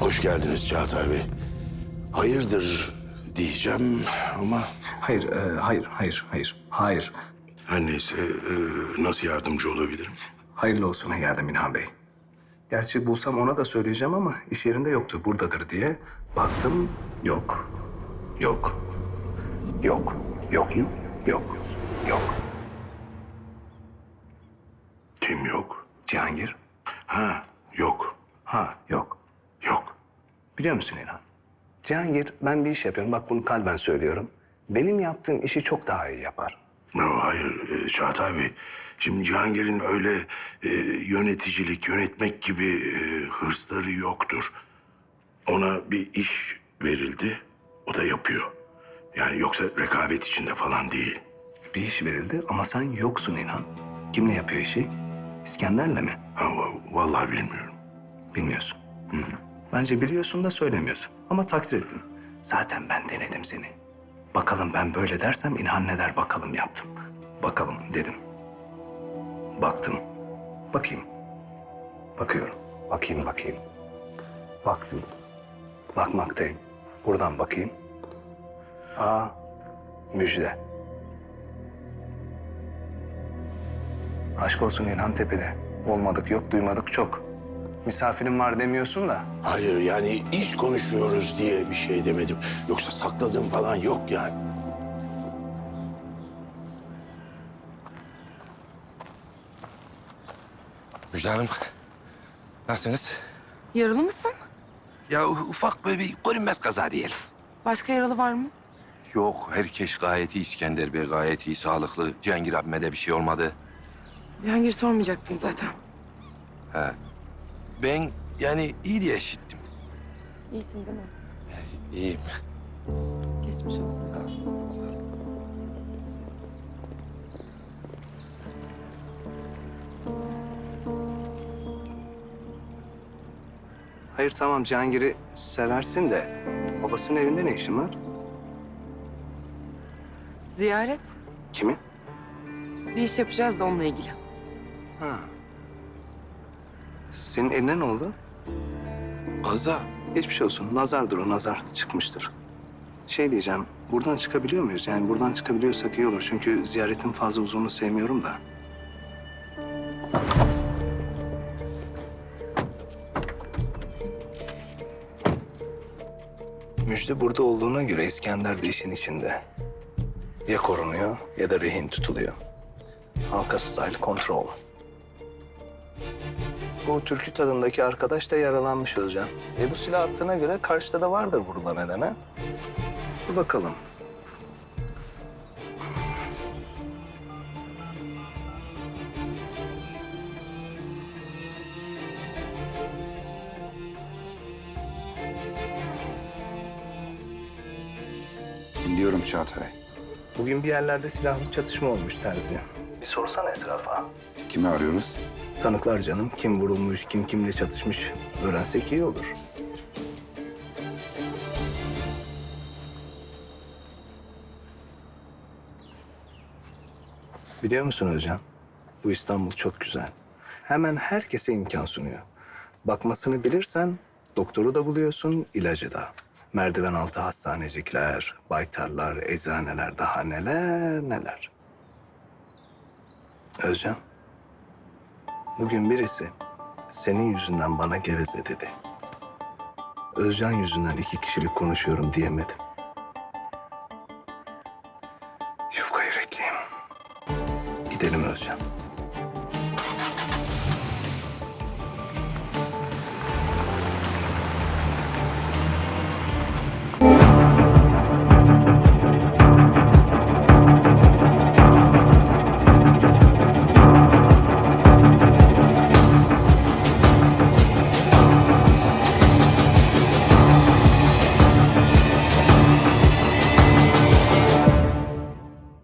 Hoş geldiniz Çağatay Bey. Hayırdır diyeceğim ama Hayır, e, hayır, hayır, hayır, hayır. her neyse e, nasıl yardımcı olabilirim? Hayırlı olsuna geldim İlhan Bey. Gerçi bulsam ona da söyleyeceğim ama iş yerinde yoktu, buradadır diye. Baktım, yok. Yok. Yok. Yok. Yok. Yok. Kim yok? Cihangir? Ha yok. Ha, yok. Yok. Biliyor musun İlhan? Cihangir, ben bir iş yapıyorum. Bak bunu kalben söylüyorum. Benim yaptığım işi çok daha iyi yapar. No, hayır e, Çağatay Bey. Şimdi Cihangir'in öyle e, yöneticilik, yönetmek gibi e, hırsları yoktur. Ona bir iş verildi, o da yapıyor. Yani yoksa rekabet içinde falan değil. Bir iş verildi ama sen yoksun İlhan. Kimle yapıyor işi? İskender'le mi? Ha, va- vallahi bilmiyorum. Bilmiyorsun. Bence biliyorsun da söylemiyorsun. Ama takdir ettim. Zaten ben denedim seni. Bakalım ben böyle dersem İlhan ne der bakalım yaptım. Bakalım dedim. Baktım. Bakayım. Bakıyorum. Bakayım bakayım. Baktım. Bakmaktayım. Buradan bakayım. Aa, müjde. Aşk olsun İlhan Tepe'de. Olmadık yok, duymadık çok. Misafirim var demiyorsun da. Hayır yani iş konuşuyoruz diye bir şey demedim. Yoksa sakladığım falan yok yani. Müjde Hanım, nasılsınız? Yaralı mısın? Ya ufak böyle bir görünmez kaza diyelim. Başka yaralı var mı? Yok, herkes gayet iyi. İskender Bey gayet iyi, sağlıklı. Cihangir abime de bir şey olmadı. Cihangir sormayacaktım zaten. He. Ben yani iyi diye işittim. İyisin değil mi? İyiyim. Geçmiş olsun. Sağ ol. Hayır tamam Cihangir'i seversin de babasının evinde ne işin var? Ziyaret. Kimin? Bir iş yapacağız da onunla ilgili. Ha. Senin eline ne oldu? Kaza. Geçmiş olsun. Nazardır o, nazar çıkmıştır. Şey diyeceğim, buradan çıkabiliyor muyuz? Yani buradan çıkabiliyorsak iyi olur. Çünkü ziyaretin fazla uzunluğu sevmiyorum da. Müjde burada olduğuna göre İskender de işin içinde. Ya korunuyor ya da rehin tutuluyor. Halka style kontrol. Bu türkü tadındaki arkadaş da yaralanmış Özcan. E bu silah attığına göre karşıda da vardır vurulan eden ha? Bir bakalım. Dinliyorum Çağatay. Bugün bir yerlerde silahlı çatışma olmuş Terzi. Bir sorsana etrafa. Kimi arıyoruz? Tanıklar canım. Kim vurulmuş, kim kimle çatışmış öğrensek iyi olur. Biliyor musun Özcan? Bu İstanbul çok güzel. Hemen herkese imkan sunuyor. Bakmasını bilirsen doktoru da buluyorsun, ilacı da. Merdiven altı hastanecikler, baytarlar, eczaneler, daha neler neler. Özcan. Bugün birisi senin yüzünden bana geveze dedi. Özcan yüzünden iki kişilik konuşuyorum diyemedim. Yufka yürekliyim. Gidelim Özcan.